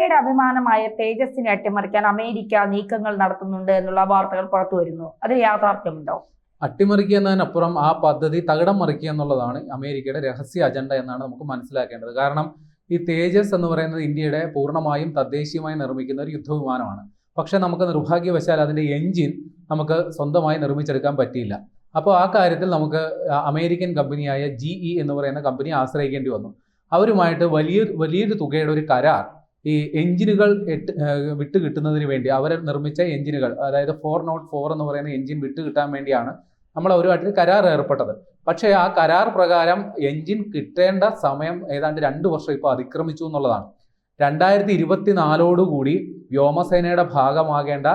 ഇന്ത്യയുടെ അഭിമാനമായ തേജസ്സിനെ അട്ടിമറിക്കാൻ അമേരിക്ക നീക്കങ്ങൾ നടത്തുന്നുണ്ട് എന്നുള്ള വാർത്തകൾ പുറത്തു വരുന്നു. അതിൽ യാഥാർത്ഥ്യമുണ്ടോ? അട്ടിമറിക്കുക എന്നതിനപ്പുറം ആ പദ്ധതി തകിടം മറിക്കുക എന്നുള്ളതാണ് അമേരിക്കയുടെ രഹസ്യ അജണ്ട എന്നാണ് നമുക്ക് മനസ്സിലാക്കേണ്ടത്. കാരണം ഈ തേജസ് എന്ന് പറയുന്നത് ഇന്ത്യയുടെ പൂർണമായും തദ്ദേശീയമായി നിർമ്മിക്കുന്ന ഒരു യുദ്ധവിമാനമാണ്. പക്ഷെ നമുക്ക് നിർഭാഗ്യവശാൽ അതിന്റെ എൻജിൻ നമുക്ക് സ്വന്തമായി നിർമ്മിച്ചെടുക്കാൻ പറ്റിയില്ല. അപ്പോൾ ആ കാര്യത്തിൽ നമുക്ക് അമേരിക്കൻ കമ്പനിയായ ജി ഇ എന്ന് പറയുന്ന കമ്പനിയെ ആശ്രയിക്കേണ്ടി വന്നു. അവരുമായിട്ട് വലിയ വലിയൊരു തുകയുടെ ഒരു കരാർ ഈ എഞ്ചിനുകൾ എട്ട് വിട്ട് കിട്ടുന്നതിന് വേണ്ടി അവർ നിർമ്മിച്ച എഞ്ചിനുകൾ അതായത് ഫോർ നോട്ട് ഫോർ എന്ന് പറയുന്ന എഞ്ചിൻ വിട്ട് കിട്ടാൻ വേണ്ടിയാണ് നമ്മൾ അവരുമായിട്ട് കരാർ ഏർപ്പെട്ടത്. പക്ഷേ ആ കരാർ പ്രകാരം എഞ്ചിൻ കിട്ടേണ്ട സമയം ഏതാണ്ട് രണ്ട് വർഷം ഇപ്പോൾ അതിക്രമിച്ചു എന്നുള്ളതാണ്. രണ്ടായിരത്തി ഇരുപത്തിനാലോടുകൂടി വ്യോമസേനയുടെ ഭാഗമാകേണ്ട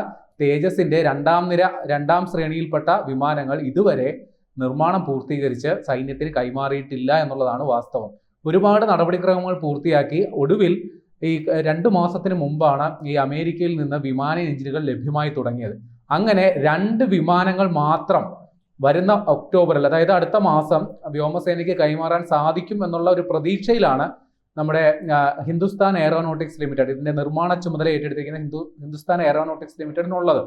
തേജസിന്റെ രണ്ടാം നിര രണ്ടാം ശ്രേണിയിൽപ്പെട്ട വിമാനങ്ങൾ ഇതുവരെ നിർമ്മാണം പൂർത്തീകരിച്ച് സൈന്യത്തിന് കൈമാറിയിട്ടില്ല എന്നുള്ളതാണ് വാസ്തവം. ഒരുപാട് നടപടിക്രമങ്ങൾ പൂർത്തിയാക്കി ഒടുവിൽ ഈ രണ്ട് മാസത്തിന് മുമ്പാണ് ഈ അമേരിക്കയിൽ നിന്ന് വിമാന എഞ്ചിനുകൾ ലഭ്യമായി തുടങ്ങിയത്. അങ്ങനെ രണ്ട് വിമാനങ്ങൾ മാത്രം വരുന്ന ഒക്ടോബറിൽ അതായത് അടുത്ത മാസം വ്യോമസേനയ്ക്ക് കൈമാറാൻ സാധിക്കും എന്നുള്ള ഒരു പ്രതീക്ഷയിലാണ് നമ്മുടെ ഹിന്ദുസ്ഥാൻ എയറോനോട്ടിക്സ് ലിമിറ്റഡ് ഇതിന്റെ നിർമ്മാണ ചുമതല ഏറ്റെടുത്തിരിക്കുന്ന ഹിന്ദു ഹിന്ദുസ്ഥാൻ എയറോനോട്ടിക്സ് ലിമിറ്റഡിനുള്ളത്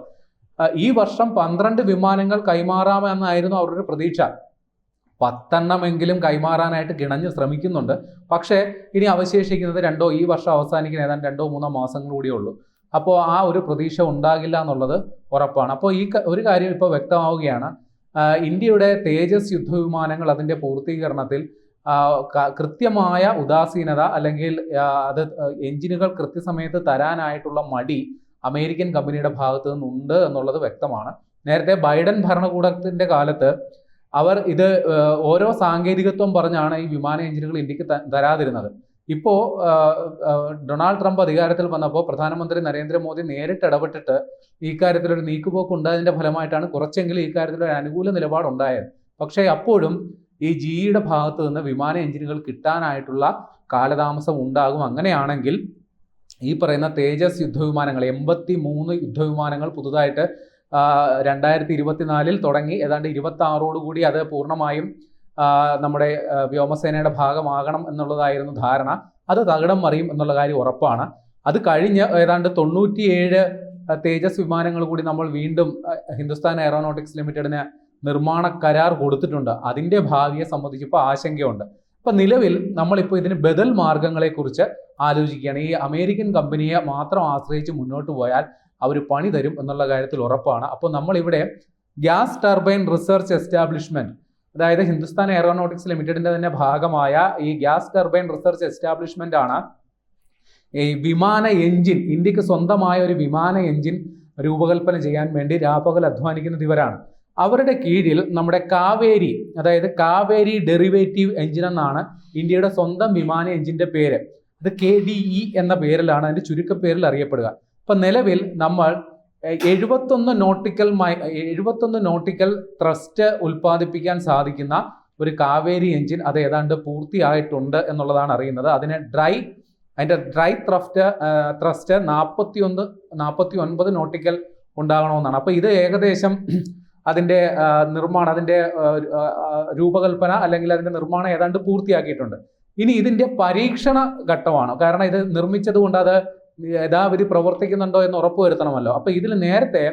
ഈ വർഷം പന്ത്രണ്ട് വിമാനങ്ങൾ കൈമാറാമെന്നായിരുന്നു അവരുടെ പ്രതീക്ഷ. പത്തെണ്ണമെങ്കിലും കൈമാറാനായിട്ട് കിണഞ്ഞ് ശ്രമിക്കുന്നുണ്ട്. പക്ഷേ ഇനി അവശേഷിക്കുന്നത് രണ്ടോ ഈ വർഷം അവസാനിക്കുന്ന ഏതാണ്ട് രണ്ടോ മൂന്നോ മാസങ്ങൾ കൂടിയേ ഉള്ളൂ. അപ്പോൾ ആ ഒരു പ്രതീക്ഷ ഉണ്ടാകില്ല എന്നുള്ളത് ഉറപ്പാണ്. അപ്പോൾ ഈ ഒരു കാര്യം ഇപ്പോൾ വ്യക്തമാവുകയാണ്. ഇന്ത്യയുടെ തേജസ് യുദ്ധവിമാനങ്ങൾ അതിന്റെ പൂർത്തീകരണത്തിൽ കൃത്യമായ ഉദാസീനത അല്ലെങ്കിൽ അത് എഞ്ചിനുകൾ കൃത്യസമയത്ത് തരാനായിട്ടുള്ള മടി അമേരിക്കൻ കമ്പനിയുടെ ഭാഗത്തു നിന്നുണ്ട് എന്നുള്ളത് വ്യക്തമാണ്. നേരത്തെ ബൈഡൻ ഭരണകൂടത്തിന്റെ കാലത്ത് അവർ ഇത് ഓരോ സാങ്കേതികത്വം പറഞ്ഞാണ് ഈ വിമാന എഞ്ചിനുകൾ ഇന്ത്യയ്ക്ക് തരാതിരുന്നത്. ഇപ്പോൾ ഡൊണാൾഡ് ട്രംപ് അധികാരത്തിൽ വന്നപ്പോൾ പ്രധാനമന്ത്രി നരേന്ദ്രമോദി നേരിട്ട് ഇടപെട്ടിട്ട് ഈ കാര്യത്തിൽ ഒരു നീക്കുപോക്ക് ഉണ്ടായതിന്റെ ഫലമായിട്ടാണ് കുറച്ചെങ്കിലും ഈ കാര്യത്തിൽ ഒരു അനുകൂല നിലപാടുണ്ടായത്. പക്ഷേ അപ്പോഴും ഈ ജിയുടെ ഭാഗത്ത് നിന്ന് വിമാന എഞ്ചിനുകൾ കിട്ടാനായിട്ടുള്ള കാലതാമസം ഉണ്ടാകും. അങ്ങനെയാണെങ്കിൽ ഈ പറയുന്ന തേജസ് യുദ്ധവിമാനങ്ങൾ എൺപത്തി മൂന്ന് യുദ്ധവിമാനങ്ങൾ പുതുതായിട്ട് രണ്ടായിരത്തി ഇരുപത്തിനാലിൽ തുടങ്ങി. ഏതാണ്ട് ഇരുപത്തി ആറോടുകൂടി അത് പൂർണമായും നമ്മുടെ വ്യോമസേനയുടെ ഭാഗമാകണം എന്നുള്ളതായിരുന്നു ധാരണ. അത് തകിടം മറിയും എന്നുള്ള കാര്യം ഉറപ്പാണ്. അത് കഴിഞ്ഞ് ഏതാണ്ട് തൊണ്ണൂറ്റിയേഴ് തേജസ് വിമാനങ്ങൾ കൂടി നമ്മൾ വീണ്ടും ഹിന്ദുസ്ഥാൻ എയറോനോട്ടിക്സ് ലിമിറ്റഡിന് നിർമ്മാണ കരാർ കൊടുത്തിട്ടുണ്ട്. അതിന്റെ ഭാവിയെ സംബന്ധിച്ച് ഇപ്പോൾ ആശങ്കയുണ്ട്. ഇപ്പം നിലവിൽ നമ്മളിപ്പോൾ ഇതിന് ബദൽ മാർഗങ്ങളെക്കുറിച്ച് ആലോചിക്കുകയാണ്. ഈ അമേരിക്കൻ കമ്പനിയെ മാത്രം ആശ്രയിച്ച് മുന്നോട്ട് പോയാൽ അവർ പണി തരും എന്നുള്ള കാര്യത്തിൽ ഉറപ്പാണ്. അപ്പോൾ നമ്മളിവിടെ ഗ്യാസ് ടർബൈൻ റിസർച്ച് എസ്റ്റാബ്ലിഷ്മെന്റ് അതായത് ഹിന്ദുസ്ഥാൻ എയറോനോട്ടിക്സ് ലിമിറ്റഡിന്റെ തന്നെ ഭാഗമായ ഈ ഗ്യാസ് ടർബൈൻ റിസർച്ച് എസ്റ്റാബ്ലിഷ്മെന്റ് ആണ്. ഈ വിമാന എഞ്ചിൻ ഇന്ത്യയ്ക്ക് സ്വന്തമായ ഒരു വിമാന എഞ്ചിൻ രൂപകൽപ്പന ചെയ്യാൻ വേണ്ടി രാപ്പകൽ അധ്വാനിക്കുന്നത് ഇവരാണ്. അവരുടെ കീഴിൽ നമ്മുടെ കാവേരി അതായത് കാവേരി ഡെറിവേറ്റീവ് എഞ്ചിൻ എന്നാണ് ഇന്ത്യയുടെ സ്വന്തം വിമാന എഞ്ചിന്റെ പേര്. അത് കെ ഡി ഇ എന്ന പേരിലാണ് അതിന്റെ ചുരുക്കപ്പേരിൽ അറിയപ്പെടുക. ഇപ്പൊ നിലവിൽ നമ്മൾ എഴുപത്തൊന്ന് നോട്ടിക്കൽ മൈ എഴുപത്തൊന്ന് നോട്ടിക്കൽ ത്രസ്റ്റ് ഉൽപ്പാദിപ്പിക്കാൻ സാധിക്കുന്ന ഒരു കാവേരി എഞ്ചിൻ അത് ഏതാണ്ട് പൂർത്തിയായിട്ടുണ്ട് എന്നുള്ളതാണ് അറിയുന്നത്. അതിന് ഡ്രൈ അതിന്റെ ഡ്രൈ ത്രഫ്റ്റ് ത്രസ്റ്റ് നാൽപ്പത്തി ഒന്ന് നാൽപ്പത്തി ഒൻപത് നോട്ടിക്കൽ ഉണ്ടാകണമെന്നാണ്. അപ്പോൾ ഇത് ഏകദേശം അതിന്റെ നിർമ്മാണം അതിന്റെ രൂപകൽപ്പന അല്ലെങ്കിൽ അതിന്റെ നിർമ്മാണം ഏതാണ്ട് പൂർത്തിയാക്കിയിട്ടുണ്ട്. ഇനി ഇതിന്റെ പരീക്ഷണ ഘട്ടമാണ്. കാരണം ഇത് നിർമ്മിച്ചത് കൊണ്ട് അത് യഥാവിധി പ്രവർത്തിക്കുന്നുണ്ടോ എന്ന് ഉറപ്പുവരുത്തണമല്ലോ. അപ്പോൾ ഇതിൽ നേരത്തെ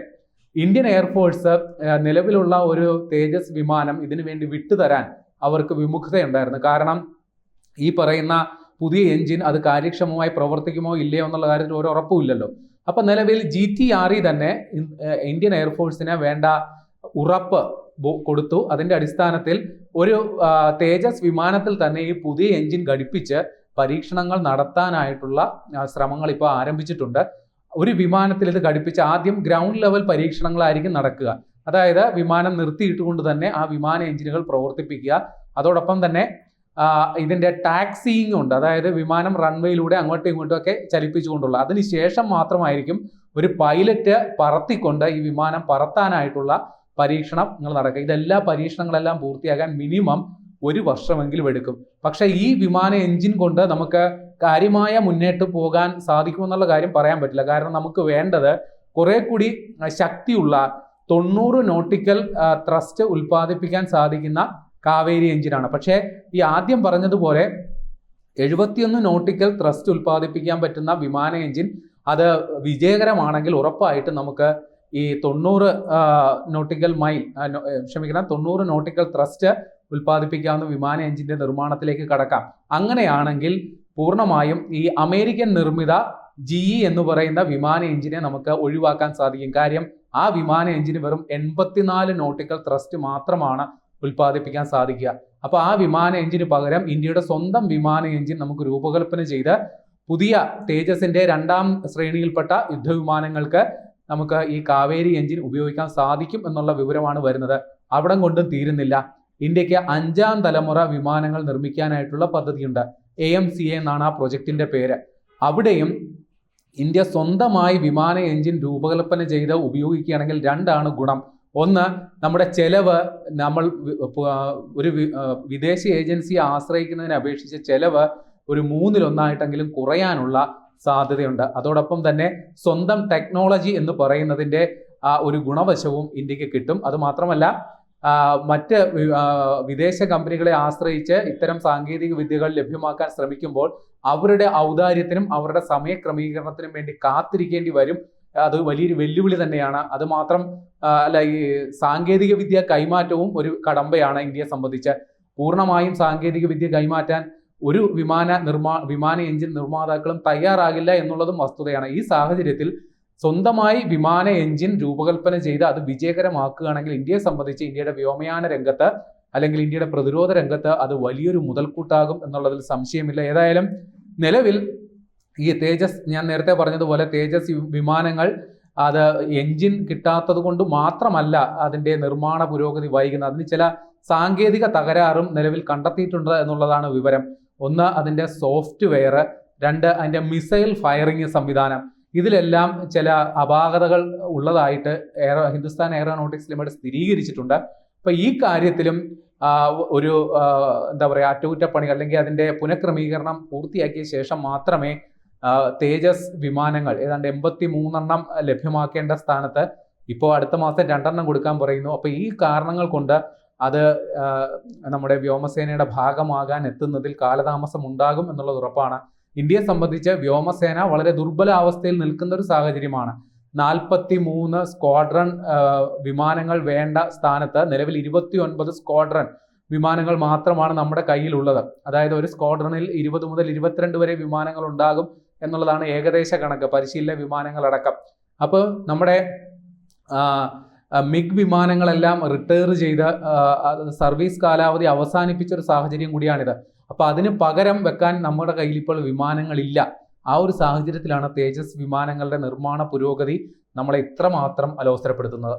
ഇന്ത്യൻ എയർഫോഴ്സ് നിലവിലുള്ള ഒരു തേജസ് വിമാനം ഇതിനു വേണ്ടി വിട്ടുതരാൻ അവർക്ക് വിമുഖതയുണ്ടായിരുന്നു. കാരണം ഈ പറയുന്ന പുതിയ എഞ്ചിൻ അത് കാര്യക്ഷമമായി പ്രവർത്തിക്കുമോ ഇല്ലയോ എന്നുള്ള കാര്യത്തിൽ ഒരു ഉറപ്പുമില്ലല്ലോ അപ്പൊ നിലവിൽ ജി ടി ആർ ഇ തന്നെ ഇന്ത്യൻ എയർഫോഴ്സിന് വേണ്ട ഉറപ്പ് കൊടുത്തു. അതിന്റെ അടിസ്ഥാനത്തിൽ ഒരു തേജസ് വിമാനത്തിൽ തന്നെ ഈ പുതിയ എഞ്ചിൻ ഘടിപ്പിച്ച് പരീക്ഷണങ്ങൾ നടത്താനായിട്ടുള്ള ശ്രമങ്ങൾ ഇപ്പോൾ ആരംഭിച്ചിട്ടുണ്ട്. ഒരു വിമാനത്തിൽ ഇത് ഘടിപ്പിച്ച് ആദ്യം ഗ്രൗണ്ട് ലെവൽ പരീക്ഷണങ്ങളായിരിക്കും നടക്കുക. അതായത് വിമാനം നിർത്തിയിട്ടുകൊണ്ട് തന്നെ ആ വിമാന എഞ്ചിനുകൾ പ്രവർത്തിപ്പിക്കുക. അതോടൊപ്പം തന്നെ ഇതിന്റെ ടാക്സിയിങ് ഉണ്ട്. അതായത് വിമാനം റൺവേയിലൂടെ അങ്ങോട്ടും ഇങ്ങോട്ടും ഒക്കെ ചലിപ്പിച്ചുകൊണ്ടുള്ള. അതിനുശേഷം മാത്രമായിരിക്കും ഒരു പൈലറ്റ് പറത്തിക്കൊണ്ട് ഈ വിമാനം പറത്താനായിട്ടുള്ള പരീക്ഷണം നിങ്ങൾ നടക്കുക. ഇതെല്ലാ പരീക്ഷണങ്ങളെല്ലാം പൂർത്തിയാകാൻ മിനിമം ഒരു വർഷമെങ്കിലും എടുക്കും. പക്ഷേ ഈ വിമാന എഞ്ചിൻ കൊണ്ട് നമുക്ക് കാര്യമായ മുന്നേറ്റ് പോകാൻ സാധിക്കുമെന്നുള്ള കാര്യം പറയാൻ പറ്റില്ല. കാരണം നമുക്ക് വേണ്ടത് കുറെ കൂടി ശക്തിയുള്ള തൊണ്ണൂറ് നോട്ടിക്കൽ ത്രസ്റ്റ് ഉൽപ്പാദിപ്പിക്കാൻ സാധിക്കുന്ന കാവേരി എഞ്ചിനാണ്. പക്ഷേ ഈ ആദ്യം പറഞ്ഞതുപോലെ എഴുപത്തിയൊന്ന് നോട്ടിക്കൽ ത്രസ്റ്റ് ഉൽപ്പാദിപ്പിക്കാൻ പറ്റുന്ന വിമാന എഞ്ചിൻ അത് വിജയകരമാണെങ്കിൽ ഉറപ്പായിട്ട് നമുക്ക് ഈ തൊണ്ണൂറ് നോട്ടിക്കൽ മൈൽ ക്ഷമിക്കണം തൊണ്ണൂറ് നോട്ടിക്കൽ ത്രസ്റ്റ് ഉൽപ്പാദിപ്പിക്കാവുന്ന വിമാന എഞ്ചിന്റെ നിർമ്മാണത്തിലേക്ക് കടക്കാം. അങ്ങനെയാണെങ്കിൽ പൂർണമായും ഈ അമേരിക്കൻ നിർമ്മിത ജി ഇ എന്ന് പറയുന്ന വിമാന എഞ്ചിനെ നമുക്ക് ഒഴിവാക്കാൻ സാധിക്കും. കാര്യം ആ വിമാന എഞ്ചിന് വെറും എൺപത്തിനാല് നോട്ടിക്കൽ ത്രസ്റ്റ് മാത്രമാണ് ഉൽപ്പാദിപ്പിക്കാൻ സാധിക്കുക. അപ്പോൾ ആ വിമാന എഞ്ചിന് പകരം ഇന്ത്യയുടെ സ്വന്തം വിമാന എഞ്ചിൻ നമുക്ക് രൂപകൽപ്പന ചെയ്ത് പുതിയ തേജസിന്റെ രണ്ടാം ശ്രേണിയിൽപ്പെട്ട യുദ്ധവിമാനങ്ങൾക്ക് നമുക്ക് ഈ കാവേരി എഞ്ചിൻ ഉപയോഗിക്കാൻ സാധിക്കും എന്നുള്ള വിവരമാണ് വരുന്നത്. അവിടം കൊണ്ടും തീരുന്നില്ല. ഇന്ത്യയ്ക്ക് അഞ്ചാം തലമുറ വിമാനങ്ങൾ നിർമ്മിക്കാനായിട്ടുള്ള പദ്ധതിയുണ്ട്. എ എം സി എ എന്നാണ് ആ പ്രൊജക്ടിന്റെ പേര്. അവിടെയും ഇന്ത്യ സ്വന്തമായി വിമാന എഞ്ചിൻ രൂപകൽപ്പന ചെയ്ത് ഉപയോഗിക്കുകയാണെങ്കിൽ രണ്ടാണ് ഗുണം. ഒന്ന് നമ്മുടെ ചെലവ് നമ്മൾ ഒരു വിദേശ ഏജൻസിയെ ആശ്രയിക്കുന്നതിനെ അപേക്ഷിച്ച് ചെലവ് ഒരു മൂന്നിലൊന്നായിട്ടെങ്കിലും കുറയാനുള്ള സാധ്യതയുണ്ട്. അതോടൊപ്പം തന്നെ സ്വന്തം ടെക്നോളജി എന്ന് പറയുന്നതിന്റെ ആ ഒരു ഗുണവശവും ഇന്ത്യയ്ക്ക് കിട്ടും. അത് മാത്രമല്ല ആ, മറ്റ് വിദേശ കമ്പനികളെ ആശ്രയിച്ച് ഇത്തരം സാങ്കേതിക വിദ്യകൾ ലഭ്യമാക്കാൻ ശ്രമിക്കുമ്പോൾ അവരുടെ ഔദാര്യത്തിനും അവരുടെ സമയക്രമീകരണത്തിനും വേണ്ടി കാത്തിരിക്കേണ്ടി വരും. അത് വലിയൊരു വെല്ലുവിളി തന്നെയാണ്. അത് മാത്രം അല്ല ഈ സാങ്കേതിക വിദ്യ കൈമാറ്റവും ഒരു കടമ്പയാണ് ഇന്ത്യയെ സംബന്ധിച്ച്. പൂർണമായും സാങ്കേതിക വിദ്യ കൈമാറ്റാൻ ഒരു വിമാന നിർമ്മാ വിമാന എഞ്ചിൻ നിർമ്മാതാക്കളും തയ്യാറാകില്ല എന്നുള്ളതും വസ്തുതയാണ്. ഈ സാഹചര്യത്തിൽ സ്വന്തമായി വിമാന എഞ്ചിൻ രൂപകൽപ്പന ചെയ്ത് അത് വിജയകരമാക്കുകയാണെങ്കിൽ ഇന്ത്യയെ സംബന്ധിച്ച് ഇന്ത്യയുടെ വ്യോമയാന രംഗത്ത് അല്ലെങ്കിൽ ഇന്ത്യയുടെ പ്രതിരോധ രംഗത്ത് അത് വലിയൊരു മുതൽക്കൂട്ടാകും എന്നുള്ളതിൽ സംശയമില്ല. ഏതായാലും നിലവിൽ ഈ തേജസ് ഞാൻ നേരത്തെ പറഞ്ഞതുപോലെ തേജസ് വിമാനങ്ങൾ അത് എഞ്ചിൻ കിട്ടാത്തത് കൊണ്ട് മാത്രമല്ല അതിന്റെ നിർമ്മാണ പുരോഗതി വൈകുന്നത്. അതിന് ചില സാങ്കേതിക തകരാറും നിലവിൽ കണ്ടെത്തിയിട്ടുണ്ട് എന്നുള്ളതാണ് വിവരം. ഒന്ന് അതിന്റെ സോഫ്റ്റ്വെയർ. രണ്ട് അതിന്റെ മിസൈൽ ഫയറിംഗ് സംവിധാനം. ഇതിലെല്ലാം ചില അപാകതകൾ ഉള്ളതായിട്ട് എയർ ഹിന്ദുസ്ഥാൻ എയറോനോട്ടിക്സ് ലിമിറ്റഡ് സ്ഥിരീകരിച്ചിട്ടുണ്ട്. അപ്പോൾ ഈ കാര്യത്തിലും ഒരു എന്താ പറയുക അറ്റകുറ്റപ്പണി അല്ലെങ്കിൽ അതിന്റെ പുനഃക്രമീകരണം പൂർത്തിയാക്കിയ ശേഷം മാത്രമേ തേജസ് വിമാനങ്ങൾ ഏതാണ്ട് എൺപത്തി മൂന്നെണ്ണം ലഭ്യമാക്കേണ്ട സ്ഥാനത്ത് ഇപ്പോൾ അടുത്ത മാസം രണ്ടെണ്ണം കൊടുക്കാൻ പറയുന്നു. അപ്പോൾ ഈ കാരണങ്ങൾ കൊണ്ട് അത് നമ്മുടെ വ്യോമസേനയുടെ ഭാഗമാകാൻ എത്തുന്നതിൽ കാലതാമസം ഉണ്ടാകും എന്നുള്ളത് ഉറപ്പാണ്. ഇന്ത്യയെ സംബന്ധിച്ച് വ്യോമസേന വളരെ ദുർബല അവസ്ഥയിൽ നിൽക്കുന്ന ഒരു സാഹചര്യമാണ്. നാൽപ്പത്തി മൂന്ന് സ്ക്വാഡ്രൺ വിമാനങ്ങൾ വേണ്ട സ്ഥാനത്ത് നിലവിൽ ഇരുപത്തി ഒൻപത് സ്ക്വാഡ്രൺ വിമാനങ്ങൾ മാത്രമാണ് നമ്മുടെ കയ്യിലുള്ളത്. അതായത് ഒരു സ്ക്വാഡ്രണിൽ ഇരുപത് മുതൽ ഇരുപത്തിരണ്ട് വരെ വിമാനങ്ങൾ ഉണ്ടാകും എന്നുള്ളതാണ് ഏകദേശ കണക്ക് പരിശീലന വിമാനങ്ങളടക്കം. അപ്പോൾ നമ്മുടെ മിഗ് വിമാനങ്ങളെല്ലാം റിട്ടയർ ചെയ്ത് സർവീസ് കാലാവധി അവസാനിപ്പിച്ച ഒരു സാഹചര്യം കൂടിയാണിത്. അപ്പോൾ അതിന് പകരം വെക്കാൻ നമ്മുടെ കയ്യിൽ ഇപ്പോൾ വിമാനങ്ങളില്ല. ആ ഒരു സാഹചര്യത്തിലാണ് തേജസ് വിമാനങ്ങളുടെ നിർമ്മാണ പുരോഗതി നമ്മളെ ഇത്രമാത്രം അലോസരപ്പെടുത്തുന്നത്.